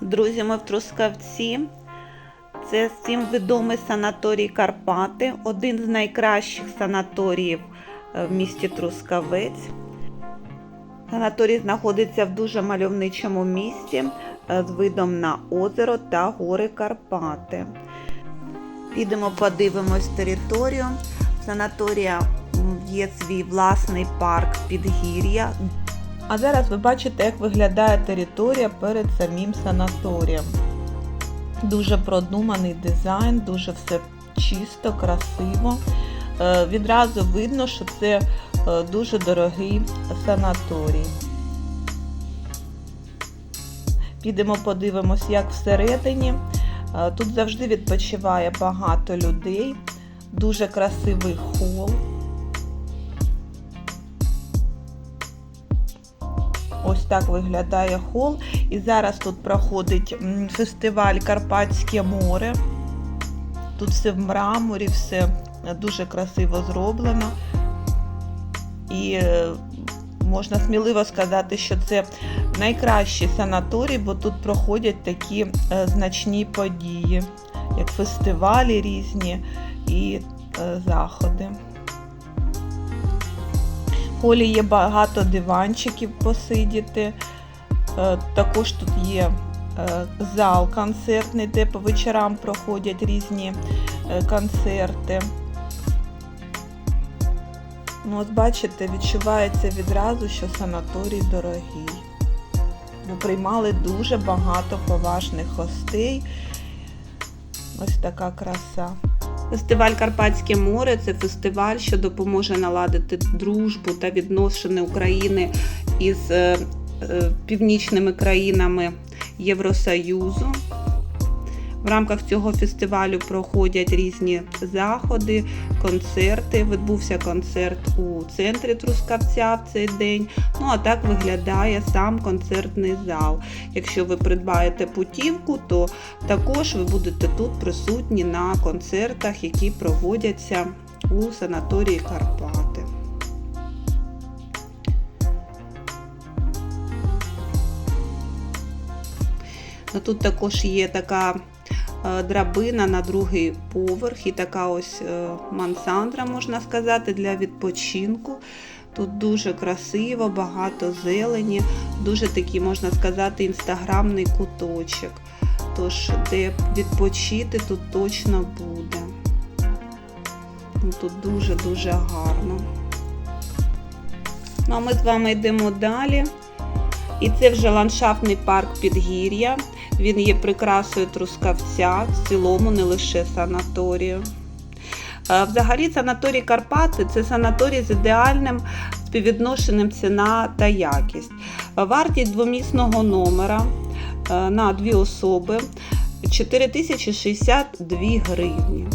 Друзі, ми в Трускавці. Це всім відомий санаторій Карпати, один з найкращих санаторіїв е, в місті Трускавець. Санаторій знаходиться в дуже мальовничому місті е, з видом на озеро та гори Карпати. Підемо подивимось територію. Санаторія є свій власний парк підгір'я, а зараз ви бачите, як виглядає територія перед самим санаторієм. Дуже продуманий дизайн, дуже все чисто, красиво. Е, Відразу видно, що це е, дуже дорогий санаторій. Підемо подивимось, як всередині. Е, Тут завжди відпочиває багато людей, дуже красивий хол. Ось так виглядає хол. І зараз тут проходить фестиваль Карпатське море. Тут все в мраморі, все дуже красиво зроблено. І е, можна сміливо сказати, що це найкращий санаторій, бо тут проходять такі е, значні події, як фестивалі різні і е, заходи. В холі є багато диванчиків посидіти. Е, Також тут є е, зал концертний, де по вечорам проходять різні е, концерти. Ну, от бачите, відчувається відразу, що санаторій дорогий. Бо приймали дуже багато поважних гостей. Ось така краса. Фестиваль Карпатське море це фестиваль, що допоможе наладити дружбу та відносини України із е, е, північними країнами Євросоюзу. В рамках цього фестивалю проходять різні заходи, концерти. Відбувся концерт у центрі Трускавця в цей день. Ну а так виглядає сам концертний зал. Якщо ви придбаєте путівку, то також ви будете тут присутні на концертах, які проводяться у санаторії Карпати. Ну, Тут також є така драбина на другий поверх і така ось е, мансандра, можна сказати, для відпочинку. Тут дуже красиво, багато зелені, дуже такий, можна сказати, інстаграмний куточок. Тож, де відпочити, тут точно буде. Ну, Тут дуже-дуже гарно. Ну, а ми з вами йдемо далі. І це вже ландшафтний парк Підгір'я. Він є прикрасою Трускавця, в цілому не лише санаторію. Е, Взагалі, санаторій Карпати це санаторій з ідеальним співвідношенням ціна та якість. Вартість двомісного номера е, на дві особи 4062 гривні.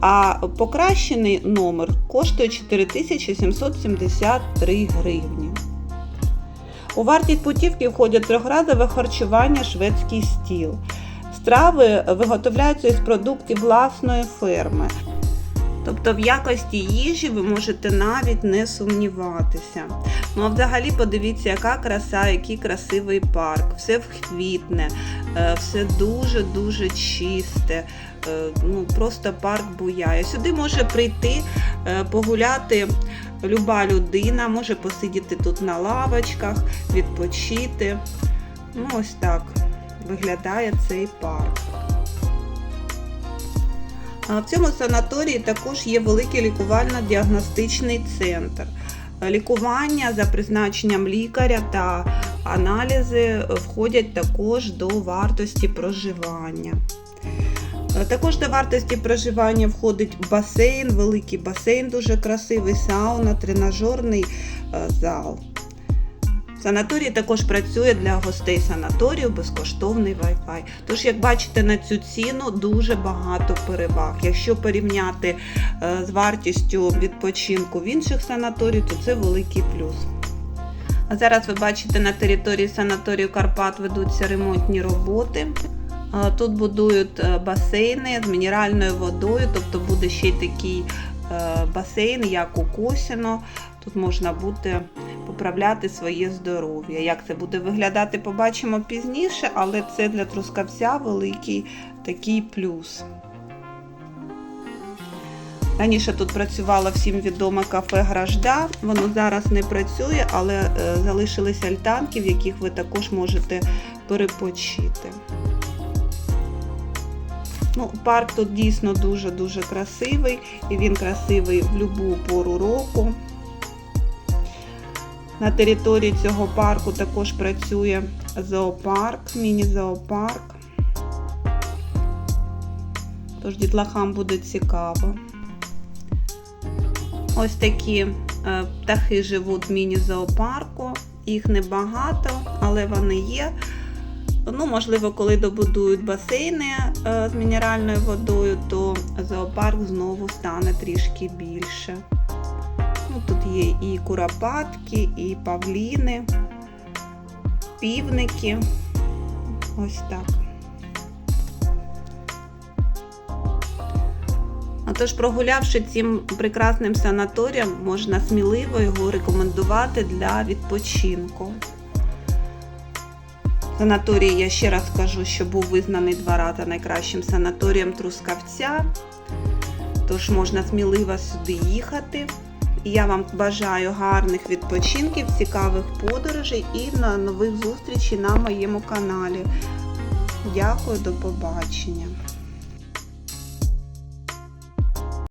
А покращений номер коштує 4773 гривні. У вартість путівки входять трьохразове харчування, шведський стіл. Страви виготовляються із продуктів власної ферми. Тобто в якості їжі ви можете навіть не сумніватися. Ну а взагалі подивіться, яка краса, який красивий парк. Все вквітне, е, все дуже-дуже чисте. е, Ну, просто парк буяє. Сюди може прийти, е, погуляти люба людина, може посидіти тут на лавочках, відпочити. Ну, ось так виглядає цей парк. В цьому санаторії також є великий лікувально-діагностичний центр. Лікування за призначенням лікаря та аналізи входять також до вартості проживання. Е, Також до вартості проживання входить басейн, великий басейн, дуже красивий, сауна, тренажерний е, зал. В санаторії також працює для гостей санаторію безкоштовний Wi-Fi. Тож, як бачите, на цю ціну дуже багато переваг. Якщо порівняти е, з вартістю відпочинку в інших санаторіях, то це великий плюс. А зараз ви бачите, на території санаторію Карпат ведуться ремонтні роботи. Тут будують е, басейни з мінеральною водою, тобто буде ще й такий е, басейн, як у Косіно. Тут можна буде управляти своє здоров'я. Як це буде виглядати, побачимо пізніше, але це для трускавця великий такий плюс. Раніше тут працювало всім відоме кафе Гражда. Воно зараз не працює, але е, залишились альтанки, в яких ви також можете перепочити. Ну, парк тут дійсно дуже-дуже красивий, і він красивий в будь-яку пору року. На території цього парку також працює зоопарк, міні-зоопарк. Тож дітлахам буде цікаво. Ось такі е, птахи живуть в міні-зоопарку. Їх небагато, але вони є. Ну, можливо, коли добудують басейни е, з мінеральною водою, то зоопарк знову стане трішки більше. Ну, тут є і куропатки, і павліни, півники. Ось так. Отож, прогулявши цим прекрасним санаторієм, можна сміливо його рекомендувати для відпочинку. Санаторій, я ще раз кажу, що був визнаний два рази найкращим санаторієм Трускавця. Тож можна сміливо сюди їхати. Я вам бажаю гарних відпочинків, цікавих подорожей і на нових зустрічей на моєму каналі. Дякую, до побачення.